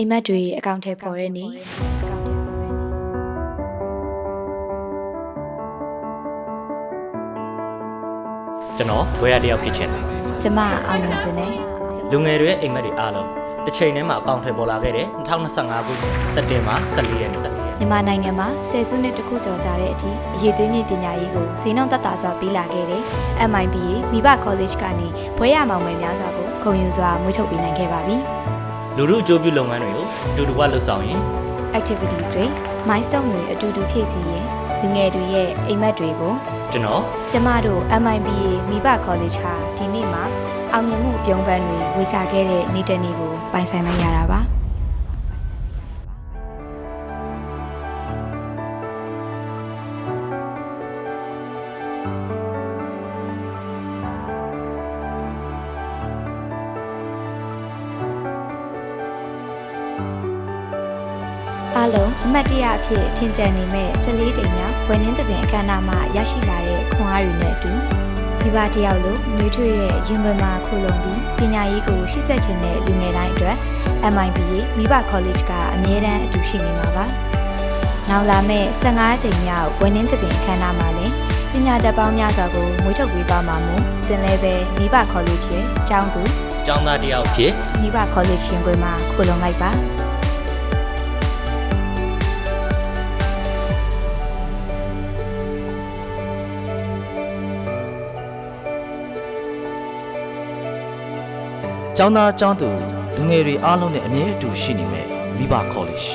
အိမ်မက်တွေအကောင့်ထဲပေါ်တဲ့နေ့ကျွန်တော်ဘွဲရတယောက်ဖြစ်ချင်တယ်ကျမအောင်မြင်ခြင်းနဲ့လူငယ်တွေရဲ့အိမ်မက်တွေအားလုံးတစ်ချိန်တည်းမှာအကောင့်ထဲပေါ်လာခဲ့တယ်2025ခုစက်တင်ဘာ14ရက်နေ့14ရက်နေ့မြန်မာနိုင်ငံမှာဆယ်စုနှစ်တစ်ခုကျော်ကြာတဲ့အထိအရေးသွေးမြင့်ပညာရေးကိုဈေးနှုန်းသက်သာစွာပေးလာခဲ့တဲ့ MIBA မိဘ College ကနေဘွဲရမောင်မယ်များစွာကိုဂုဏ်ယူစွာမွေးထုတ်ပေးနိုင်ခဲ့ပါပြီ လူမှုအကျိုးပြုလုပ်ငန်းတွေကိုအတူတကွလှုပ်ဆောင်ရင်။ Activities တွေ milestone တွေအတူတူဖြည့်ဆည်းရင်လူငယ်တွေရဲ့အိမ်မက်တွေကိုကျွန်တော်ကျမတို့ MIBA မိဘ College ဟာဒီနေ့မှာအောင်မြင်မှုပြုံးပန်းတွေဝေစာခဲ့တဲ့နေ့တစ်နေ့ကိုပိုင်ဆိုင်နိုင်ရတာပါ။ အားလုံးအမတ်တရအဖြစ်ထင်ကြံနေမဲ့14ကြိမ်မြောက်ဘွယ်နှင်းသဘင်အခမ်းအနားမှာရရှိလာတဲ့ခွန်အားတွေနဲ့အတူမိဘတယောက်လိုနှွေးထွေးတဲ့ရင်ခွင်မှာခိုလုံပြီးပညာရေးကိုရှေ့ဆက်ခြင်းတဲ့လူငယ်တိုင်းအတွက် MIBA မိဘ College ကအမြဲတမ်းအတူရှိနေမှာပါ။နောက်လာမယ့်15ကြိမ်မြောက်ဘွယ်နှင်းသဘင်အခမ်းအနားမှာလည်းပညာတတ်ပေါင်းများစွာကိုမွေးထုတ်ပေးသွားမှာမို့သင်လည်းပဲမိဘ College ရဲ့ကျောင်းသူကျောင်းသားတယောက်ဖြစ်မိဘ College ရင်ခွင်မှာခိုလုံလိုက်ပါ ကျောင်းသားကျောင်းသူလူငယ်တွေအားလုံးနဲ့အမြဲအတူရှိနေမဲ့မိဘ college